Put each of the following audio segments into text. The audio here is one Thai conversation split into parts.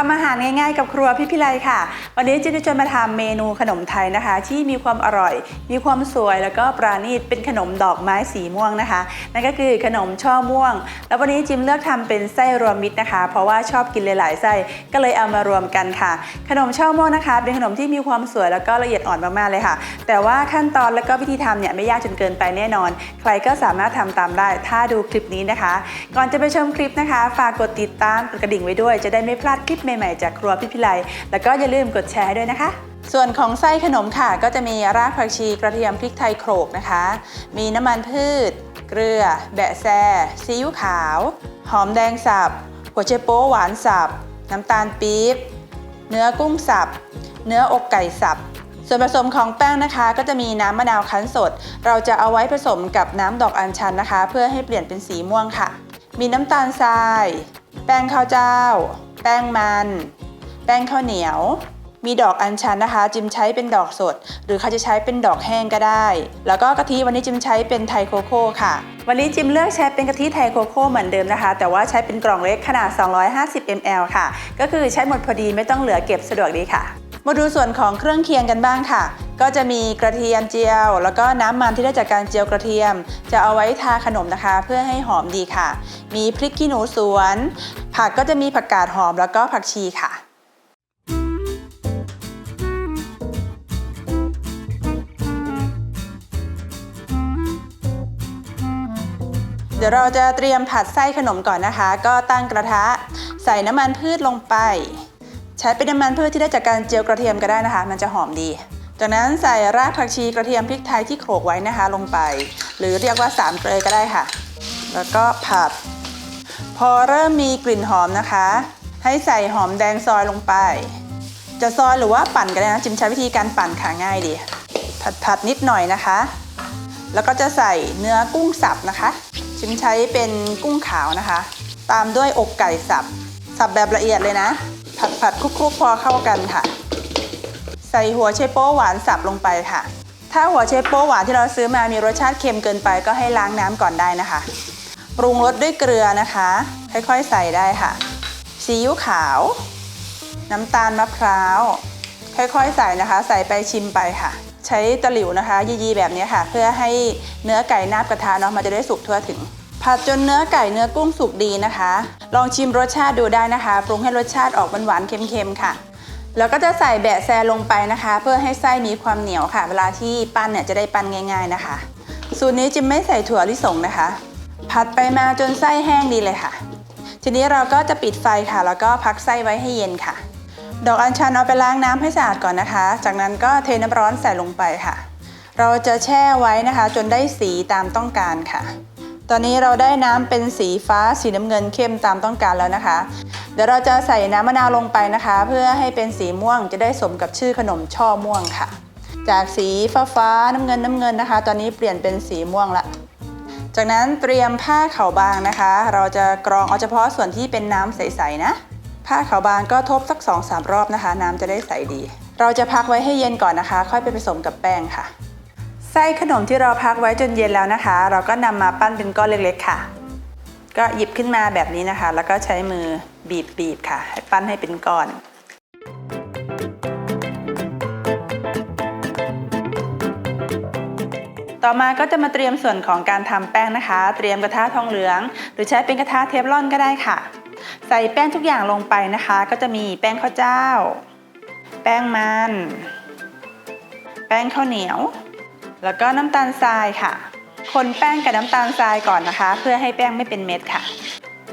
ทำอาหารง่ายๆกับครัวพี่พิไลค่ะ วันนี้จะได้ชวนมาทำเมนูขนมไทยนะคะ ที่มีความอร่อย มีความสวยแล้วก็ปราณีตเป็นขนมดอกไม้สีม่วงนะคะ นั่นก็คือขนมช่อม่วง แล้ววันนี้จิมเลือกทำเป็นไส้รวมมิตรนะคะ เพราะว่าชอบกินหลายๆไส้ก็เลยเอามารวมกันค่ะ ขนมช่อม่วงนะคะ เป็นขนมที่มีความสวยแล้วก็ละเอียดอ่อนมากๆเลยค่ะ แต่ว่าขั้นตอนแล้วก็วิธีทำเนี่ยไม่ยากจนเกินไปแน่นอน ใครก็สามารถทำตามได้ ถ้าดูคลิปนี้นะคะ ก่อนจะไปชมคลิปนะคะ ฝากกดติดตามกดกระดิ่งไว้ด้วย จะได้ไม่พลาดคลิปใหม่ๆ จากครัวพี่พิไลแล้วก็อย่าลืมกดแชร์ให้ด้วยนะคะ ส่วนของไส้ขนมค่ะ ก็จะมีรากผักชีกระเทียมพริกไทยโขลกนะคะ มีน้ำมันพืช เกลือ แบะแซซีอิ๊วขาว หอมแดงสับ หัวเชโป๊หวานสับ น้ำตาลปี๊บ เนื้อกุ้งสับ เนื้ออกไก่สับส่วนผสมของแป้งนะคะก็จะมีน้ำมะนาวคั้นสด เราจะเอาไว้ผสมกับน้ำดอกอัญชันนะคะ เพื่อให้เปลี่ยนเป็นสีม่วงค่ะ มีน้ำตาลทราย แป้งข้าวเจ้า แป้งมัน แป้งข้าวเหนียว มีดอกอัญชันนะคะ จิมใช้เป็นดอกสด หรือเขาจะใช้เป็นดอกแห้งก็ได้ แล้วก็กะทิวันนี้จิมใช้เป็นไทโคโค่ค่ะ วันนี้จิมเลือกใช้เป็นกะทิไทโคโค่เหมือนเดิมนะคะ แต่ว่าใช้เป็นกล่องเล็กขนาด 250 ml ค่ะ ก็คือใช้หมดพอดีไม่ต้องเหลือเก็บสะดวกดีค่ะ มาดูส่วนของเครื่องเคียงกันบ้างค่ะก็จะมีกระเทียมเจียว แล้วก็น้ำมันที่ได้จากการเจียวกระเทียม จะเอาไว้ทาขนมนะคะ เพื่อให้หอมดีค่ะ มีพริกขี้หนูสวน ผักก็จะมีผักกาดหอมแล้วก็ผักชีค่ะเดี๋ยวเราจะเตรียมผัดไส้ขนมก่อนนะคะ ก็ตั้งกระทะใส่น้ำมันพืชลงไป ใช้เป็นน้ำมันพืชที่ได้จากการเจียวกระเทียมก็ได้นะคะ มันจะหอมดี จากนั้นใส่รากผักชีกระเทียมพริกไทยที่โขลกไว้นะคะลงไป หรือเรียกว่าสามเกลยก็ได้ค่ะ แล้วก็ผัด พอเริ่มมีกลิ่นหอมนะคะ ให้ใส่หอมแดงซอยลงไป จะซอยหรือว่าปั่นก็ได้นะจิมใช้วิธีการปั่นค่ะง่ายดีผัดผัดนิดหน่อยนะคะ แล้วก็จะใส่เนื้อกุ้งสับนะคะชิมใช้เป็นกุ้งขาวนะคะ ตามด้วยอกไก่สับ สับแบบละเอียดเลยนะ ผัดผัดคลุกๆพอเข้ากันค่ะ ใส่หัวเชโป้หวานสับลงไปค่ะ ถ้าหัวเชโป้หวานที่เราซื้อมามีรสชาติเค็มเกินไปก็ให้ล้างน้ำก่อนได้นะคะ ปรุงรสด้วยเกลือนะคะ ค่อยๆใส่ได้ค่ะซีอิ๊วขาว น้ำตาลมะพร้าว ค่อยๆใส่นะคะ ใส่ไปชิมไปค่ะ ใช้ตะหลิวนะคะ ยีๆแบบนี้ค่ะ เพื่อให้เนื้อไก่นาบกระทะเนาะมันจะได้สุกทั่วถึง ผัดจนเนื้อไก่เนื้อกุ้งสุกดีนะคะ ลองชิมรสชาติดูได้นะคะ ปรุงให้รสชาติออกหวานๆเค็มๆค่ะแล้วก็จะใส่แบะแซลงไปนะคะ เพื่อให้ไส้มีความเหนียวค่ะ เวลาที่ปั้นเนี่ยจะได้ปั้นง่าย ๆนะคะ สูตรนี้จิมไม่ใส่ถั่วลิสงนะคะ ผัดไปมาจนไส้แห้งดีเลยค่ะ ทีนี้เราก็จะปิดไฟค่ะ แล้วก็พักไส้ไว้ให้เย็นค่ะ ดอกอัญชันเอาไปล้างน้ำให้สะอาดก่อนนะคะ จากนั้นก็เทน้ำร้อนใส่ลงไปค่ะ เราจะแช่ไว้นะคะ จนได้สีตามต้องการค่ะ ตอนนี้เราได้น้ำเป็นสีฟ้าสีน้ำเงินเข้มตามต้องการแล้วนะคะ เดี๋ยวเราจะใส่น้ำมะนาวลงไปนะคะ เพื่อให้เป็นสีม่วงจะได้สมกับชื่อขนมช่อม่วงค่ะ จากสีฟ้าฟ้าน้ำเงินน้ำเงินนะคะ ตอนนี้เปลี่ยนเป็นสีม่วงละ จากนั้นเตรียมผ้าขาวบางนะคะ เราจะกรองเอาเฉพาะส่วนที่เป็นน้ำใสๆนะ ผ้าขาวบางก็ทบสัก2อสารอบนะคะ น้ำจะได้ใสดี เราจะพักไว้ให้เย็นก่อนนะคะ ค่อยไปผสมกับแป้งค่ะไส้ขนมที่เราพักไว้จนเย็นแล้วนะคะ เราก็นำมาปั้นเป็นก้อนเล็กๆค่ะ ก็หยิบขึ้นมาแบบนี้นะคะ แล้วก็ใช้มือบีบๆค่ะ ให้ปั้นให้เป็นก้อน ต่อมาก็จะมาเตรียมส่วนของการทำแป้งนะคะ เตรียมกระทะทองเหลือง หรือใช้เป็นกระทะเทฟลอนก็ได้ค่ะ ใส่แป้งทุกอย่างลงไปนะคะ ก็จะมีแป้งข้าวเจ้า แป้งมัน แป้งข้าวเหนียว แล้วก็น้ำตาลทรายค่ะ คนแป้งกับน้ำตาลทรายก่อนนะคะ เพื่อให้แป้งไม่เป็นเม็ดค่ะ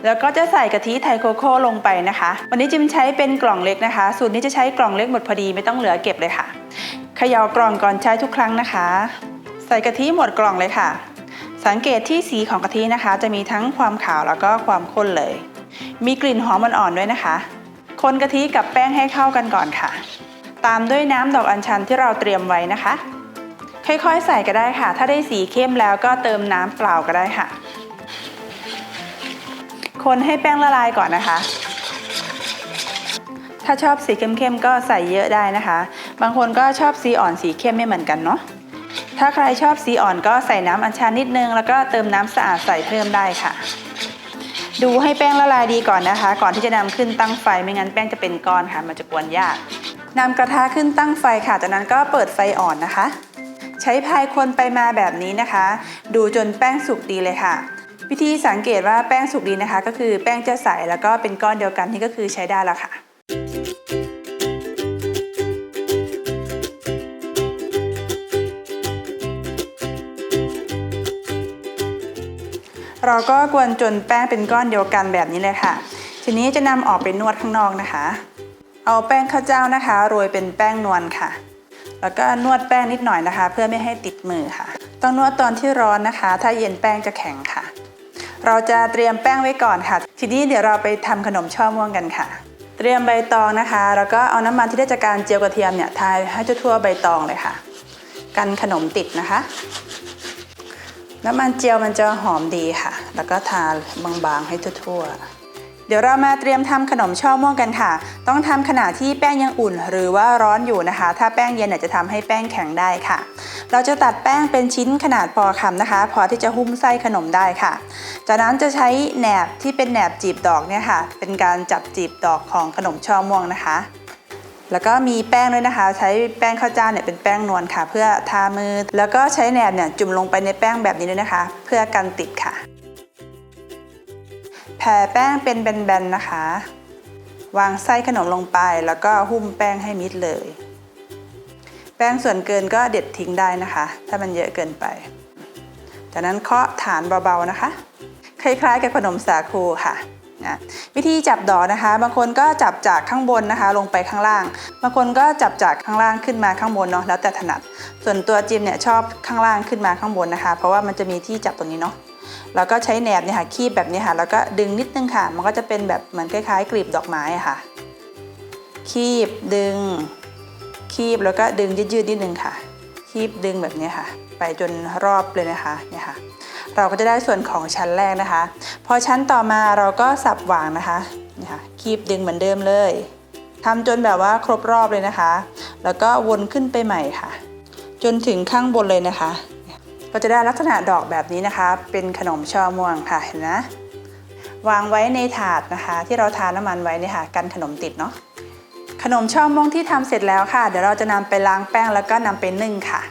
แล้วก็จะใส่กะทิไทยโคโค่ลงไปนะคะ วันนี้จิมใช้เป็นกล่องเล็กนะคะ สูตรนี้จะใช้กล่องเล็กหมดพอดีไม่ต้องเหลือเก็บเลยค่ะ เขย่ากล่องก่อนใช้ทุกครั้งนะคะ ใส่กะทิหมดกล่องเลยค่ะ สังเกตที่สีของกะทินะคะ จะมีทั้งความขาวแล้วก็ความข้นเลย มีกลิ่นหอมอ่อนๆด้วยนะคะ คนกะทิกับแป้งให้เข้ากันก่อนค่ะ ตามด้วยน้ำดอกอัญชันที่เราเตรียมไว้นะคะ ค่อยๆ ใส่ก็ได้ค่ะ ถ้าได้สีเข้มแล้วก็เติมน้ำเปล่าก็ได้ค่ะ คนให้แป้งละลายก่อนนะคะถ้าชอบสีเข้มๆก็ใส่เยอะได้นะคะ บางคนก็ชอบสีอ่อนสีเข้มไม่เหมือนกันเนาะ ถ้าใครชอบสีอ่อนก็ใส่น้ำอัญชันนิดนึง แล้วก็เติมน้ำสะอาดใส่เพิ่มได้ค่ะ ดูให้แป้งละลายดีก่อนนะคะ ก่อนที่จะนำขึ้นตั้งไฟไม่งั้นแป้งจะเป็นก้อนค่ะ มันจะกวนยากนำกระทะขึ้นตั้งไฟค่ะ จากนั้นก็เปิดไฟอ่อนนะคะ ใช้พายคนไปมาแบบนี้นะคะ ดูจนแป้งสุกดีเลยค่ะ วิธีสังเกตว่าแป้งสุกดีนะคะ ก็คือแป้งจะใสแล้วก็เป็นก้อนเดียวกันนี่ก็คือใช้ได้แล้วค่ะ เราก็กวนจนแป้งเป็นก้อนเดียวกันแบบนี้เลยค่ะ ทีนี้จะนำออกไปนวดข้างนอกนะคะ เอาแป้งข้าวเจ้านะคะโรยเป็นแป้งนวลค่ะ แล้วก็นวดแป้งนิดหน่อยนะคะ เพื่อไม่ให้ติดมือค่ะ ต้องนวดตอนที่ร้อนนะคะ ถ้าเย็นแป้งจะแข็งค่ะ เราจะเตรียมแป้งไว้ก่อนค่ะ ทีนี้เดี๋ยวเราไปทำขนมช่อม่วงกันค่ะ เตรียมใบตองนะคะ แล้วก็เอาน้ำมันที่ได้จากการเจียวกระเทียมเนี่ยทาให้ทั่วใบตองเลยค่ะ กันขนมติดนะคะ น้ำมันเจียวมันจะหอมดีค่ะ แล้วก็ทาบางๆให้ทั่วๆ เดี๋ยวเรามาเตรียมทำขนมช่อม่วงกันค่ะ ต้องทำขณะที่แป้งยังอุ่น หรือว่าร้อนอยู่นะคะ ถ้าแป้งเย็นจะทำให้แป้งแข็งได้ค่ะ เราจะตัดแป้งเป็นชิ้นขนาดพอคำนะคะ พอที่จะหุ้มไส้ขนมได้ค่ะ จากนั้นจะใช้แหนบที่เป็นแหนบจีบดอกเนี่ยค่ะ เป็นการจับจีบดอกของขนมช่อม่วงนะคะ แล้วก็มีแป้งด้วยนะคะ ใช้แป้งข้าวเจ้าเนี่ยเป็นแป้งนวลค่ะ เพื่อทามือ แล้วก็ใช้แหนบเนี่ยจุ่มลงไปในแป้งแบบนี้ด้วยนะคะ เพื่อกันติดค่ะ แผ่แป้งเป็นแบนๆนะคะ วางไส้ขนมลงไป แล้วก็หุ้มแป้งให้มิดเลย แป้งส่วนเกินก็เด็ดทิ้งได้นะคะ ถ้ามันเยอะเกินไปจากนั้นเคาะฐานเบาๆนะคะ คล้ายๆกับขนมสาคูค่ะ นะวิธีจับดอกนะคะ บางคนก็จับจากข้างบนนะคะ ลงไปข้างล่าง บางคนก็จับจากข้างล่างขึ้นมาข้างบนเนาะแล้วแต่ถนัด ส่วนตัวจิมเนี่ยชอบข้างล่างขึ้นมาข้างบนนะคะ เพราะว่ามันจะมีที่จับตรงนี้เนาะแล้วก็ใช้แหนบเนี่ยค่ะคีบแบบนี้ค่ะแล้วก็ดึงนิดนึงค่ะ มันก็จะเป็นแบบเหมือนคล้ายๆกลีบดอกไม้ค่ะ คีบดึง คีบแล้วก็ดึงยืดๆนิดนึงค่ะ คีบดึงแบบนี้ค่ะ ไปจนรอบเลยนะคะเนี่ยค่ะ เราก็จะได้ส่วนของชั้นแรกนะคะ พอชั้นต่อมาเราก็สับวางนะคะนี่ค่ะคีบดึงเหมือนเดิมเลยทำจนแบบว่าครบรอบเลยนะคะ แล้วก็วนขึ้นไปใหม่ค่ะ จนถึงข้างบนเลยนะคะ ก็จะได้ลักษณะดอกแบบนี้นะคะ เป็นขนมช่อม่วงค่ะเห็นนะวางไว้ในถาดนะคะ ที่เราทาน้ำมันไว้เนี่ยค่ะกันขนมติดเนาะขนมช่อม่วงที่ทำเสร็จแล้วค่ะ เดี๋ยวเราจะนำไปล้างแป้งแล้วก็นำไปนึ่งค่ะ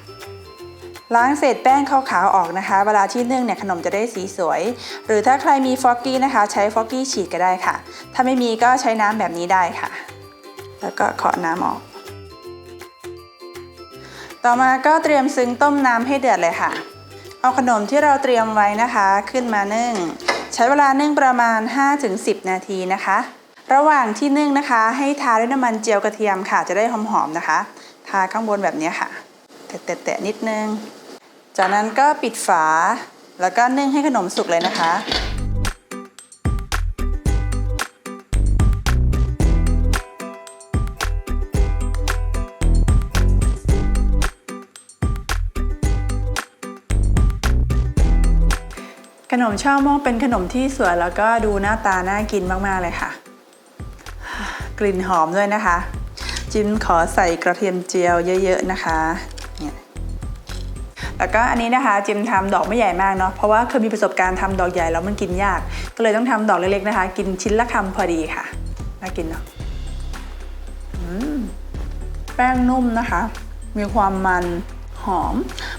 ล้างเศษแป้งขาวๆออกนะคะ เวลาที่นึ่งเนี่ยขนมจะได้สีสวย หรือถ้าใครมีฟอกกี้นะคะ ใช้ฟอกกี้ฉีดก็ได้ค่ะ ถ้าไม่มีก็ใช้น้ำแบบนี้ได้ค่ะ แล้วก็เคาะน้ำออก ต่อมาก็เตรียมซึ้งต้มน้ำให้เดือดเลยค่ะ เอาขนมที่เราเตรียมไว้นะคะ ขึ้นมานึ่ง ใช้เวลานึ่งประมาณ 5-10 นาทีนะคะ ระหว่างที่นึ่งนะคะ ให้ทาด้วยน้ำมันเจียวกระเทียมค่ะ จะได้หอมๆนะคะ ทาข้างบนแบบนี้ค่ะแตะๆนิดนึง จากนั้นก็ปิดฝาแล้วก็นึ่งให้ขนมสุกเลยนะคะ ขนมช่อม่วงเป็นขนมที่สวยแล้วก็ดูหน้าตาน่ากินมาก ๆ เลยค่ะ กลิ่นหอมด้วยนะคะ จิ้มขอใส่กระเทียมเจียวเยอะ ๆ นะคะ แล้วก็อันนี้นะคะจิมทำดอกไม่ใหญ่มากเนาะเพราะว่าเคยมีประสบการณ์ทำดอกใหญ่แล้วมันกินยาก ก็เลยต้องทำดอกเล็กๆนะคะ กินชิ้นละคำพอดีค่ะน่ากินเนาะแป้งนุ่มนะคะ มีความมันหอม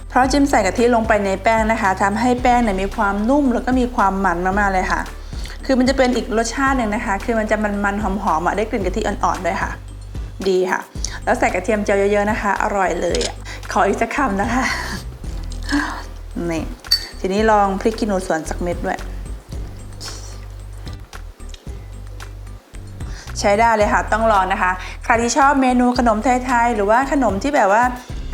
เพราะจิมใส่กะทิลงไปในแป้งนะคะทำให้แป้งเนี่ยมีความนุ่มแล้วก็มีความมันมากๆเลยค่ะ คือมันจะเป็นอีกรสชาติหนึ่งนะคะ คือมันจะมันๆหอมๆอะได้กลิ่นกะทิอ่อนๆด้วยค่ะ ดีค่ะ แล้วใส่กระเทียมเจียวเยอะๆนะคะ อร่อยเลยอะขออีกสักคำนะคะ นี่ ทีนี้ลองพริกขี้หนูสวนสักเม็ดด้วย ใช้ได้เลยค่ะ ต้องลองนะคะ ใครที่ชอบเมนูขนมไทยๆ หรือว่าขนมที่แบบว่า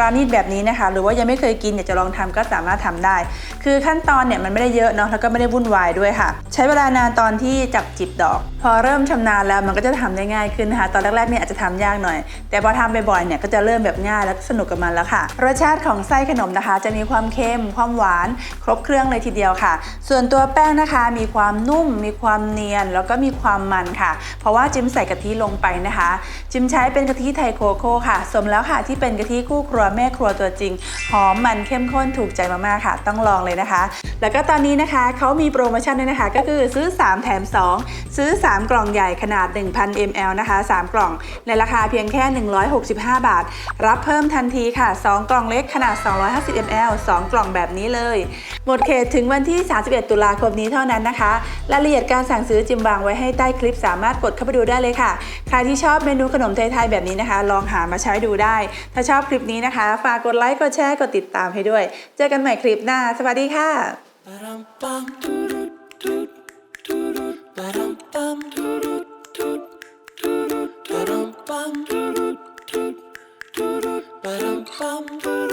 ปาณีตแบบนี้นะคะ หรือว่ายังไม่เคยกินอยากจะลองทำก็สามารถทำได้ คือขั้นตอนเนี่ยมันไม่ได้เยอะเนาะแล้วก็ไม่ได้วุ่นวายด้วยค่ะ ใช้เวลานานตอนที่จับจิบดอก พอเริ่มชำนาญแล้วมันก็จะทำได้ง่ายขึ้นนะคะ ตอนแรกๆเนี่ยอาจจะทำยากหน่อย แต่พอทำบ่อยๆเนี่ยก็จะเริ่มแบบง่ายแล้วก็สนุกกับมันแล้วค่ะ รสชาติของไส้ขนมนะคะ จะมีความเค็มความหวาน ครบเครื่องเลยทีเดียวค่ะ ส่วนตัวแป้งนะคะมีความนุ่ม มีความเนียน แล้วก็มีความมันค่ะ เพราะว่าจิมใส่กะทิลงไปนะคะ จิมใช้เป็นกะทิไทยโคโค่ค่ะ สมแล้วค่ะที่เป็นกะทิคู่ครัวแม่ครัวตัวจริง หอมมันเข้มข้นถูกใจมากๆค่ะ ต้องลองเลยนะคะ แล้วก็ตอนนี้นะคะเขามีโปรโมชั่นด้วยนะคะ ก็คือซื้อ 3 แถม 2 ซื้อ 3 กล่องใหญ่ขนาด 1,000 ml นะคะ 3 กล่องในราคาเพียงแค่ 165 บาท รับเพิ่มทันทีค่ะ 2 กล่องเล็กขนาด 250 ml 2 กล่องแบบนี้เลย หมดเขตถึงวันที่ 31 ตุลาคมนี้เท่านั้นนะคะรายละเอียดการสั่งซื้อจิมวางไว้ให้ใต้คลิปสามารถกดเข้าไปดูได้เลยค่ะ ใครที่ชอบเมนูขนมไทยๆแบบนี้นะคะ ลองหามาใช้ดูได้ ถ้าชอบคลิปนี้นะคะ ฝากกดไลค์กดแชร์กดติดตามให้ด้วย เจอกันใหม่คลิปหน้า สวัสดีค่ะ Ba-dum-bum.